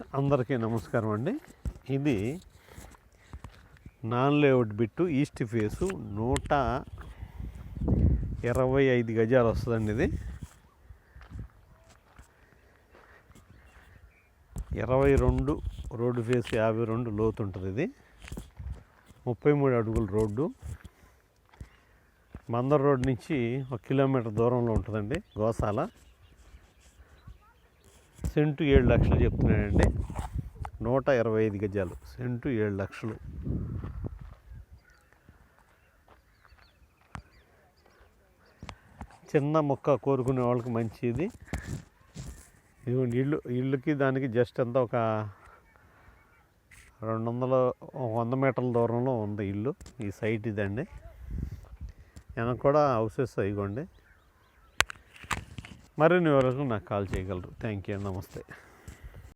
అందరికీ నమస్కారం అండి. ఇది non layout bit east face నూట ఇరవై ఐదు గజాలు వస్తుందండి ఇది. ఇరవై రెండు రోడ్డు ఫేస్ యాభై రెండు లోతు ఉంటుంది ఇది. ముప్పై మూడు అడుగుల రోడ్డు. మందర్ రోడ్ నుంచి ఒక కిలోమీటర్ దూరంలో ఉంటుందండి గోసాల సెంటు ఏడు లక్షలు చెప్తున్నాడండి. నూట ఇరవై ఐదు గజాలు. సెంటు ఏడు లక్షలు. చిన్న మొక్క కోరుకునే వాళ్ళకి మంచిది. ఇదిగోండి ఇల్లు ఇల్లుకి దానికి జస్ట్ ఎంత ఒక రెండు వందల వంద మీటర్ల దూరంలో ఉంది ఇల్లు. ఈ సైట్ ఇదండి. వెనక కూడా హౌసెస్ ఇవ్వండి మరిన్ని వివరాలు నాకు కాల్ చేయగలరు. థ్యాంక్ యూ నమస్తే.